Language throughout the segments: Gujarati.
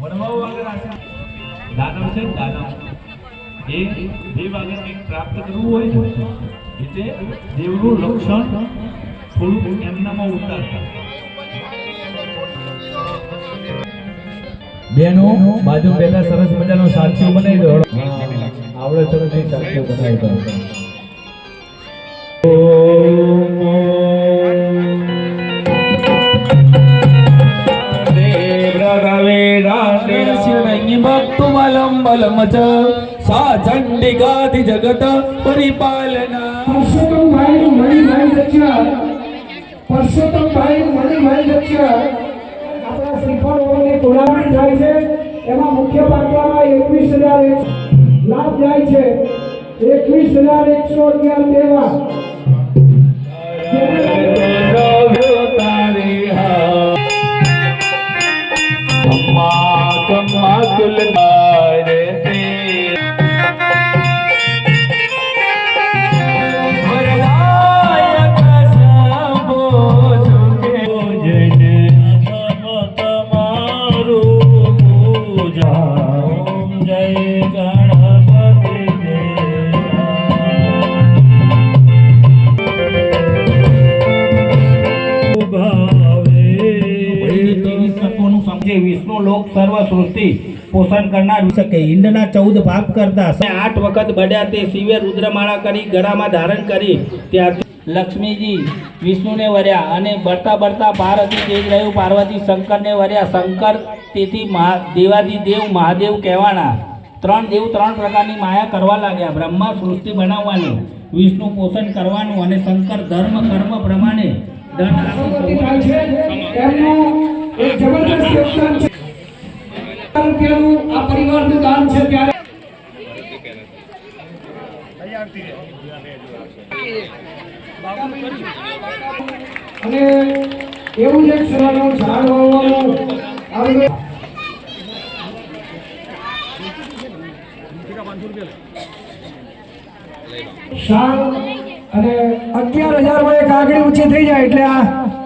વડવાઓ આગળ આશા દાનવ છે દાનવ. એ દેવ આગળ કંઈક પ્રાપ્ત કરવું હોય એટલે દેવનું લક્ષણ થોડું એમનામાં ઉતારતા. બેનો બાજુ પહેલા સરસ મજાનો સાથીઓ બનાવી દો. આવડે સરસ સાથીઓ બનાવી દો. સા ચંડિકાથી જગત પરિપાલના. પરસોત્તમભાઈ મણિભાઈ દચ્યા પરસોત્તમભાઈ મણિભાઈ દચ્યા આપણા શ્રીફળોની ટુર્નામેન્ટ થાય છે. એમાં મુખ્ય પાત્રમાં એકવીસ હજાર લાભ જાય છે. એકવીસ હજાર એકસો અગિયાર દેવા. કમ્મા કુલ ભારતી વિષ્ણુ લોક સર્વ સૃષ્ટિ પોષણ કરનાર શકે. ઈંડના ચૌદ ભાગ કરતા આઠ વખત બળ્યા તે શિવે રુદ્રમાળા કરી ગળામાં ધારણ કરી. ત્યારથી લક્ષ્મીજી વિષ્ણુને વર્યા અને બળતા બળતા પાર્વતી તેજ રહ્યું. પાર્વતી શંકરને વર્યા. શંકર તેથી મહા દેવાદી દેવ મહાદેવ કહેવાના. ત્રણ દેવ ત્રણ પ્રકારની માયા કરવા લાગ્યા. બ્રહ્મા સૃષ્ટિ બનાવવાનું વિષ્ણુ પોષણ કરવાનું અને શંકર ધર્મ કર્મ પ્રમાણે દંડ આપી. એક જબરદસ્ત યોગદાન છે. રૂપિયાનું આ પરિવારનું દાન છે ત્યારે. અને એવું જ એક સરળનું ઝાડ આવી અને અગિયાર હજારમાં એક આગળ ઊંચી થઈ જાય એટલે આ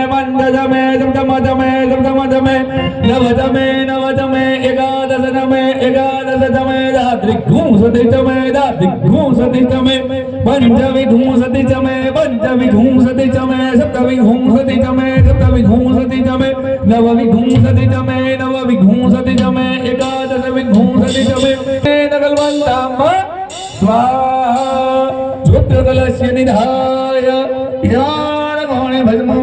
મંદ જમે સપ્તમ જમે સપ્તમ જમે નવ જમે નવ જમે એકાદશ જમે એકાદશ જમે દાત્રિઘું સતી જમે દાત્રિઘું સતી જમે પંચવિઘું સતી જમે પંચવિઘું સતી જમે સપ્તવિઘું સતી જમે સપ્તવિઘું સતી જમે નવવિઘું સતી જમે નવવિઘું સતી જમે એકાદશ વિઘું સતિ જમે નગલવંતામ સ્વાહા શુદ્ધકલસ્ય નિધાય જ્ઞાન ભજમો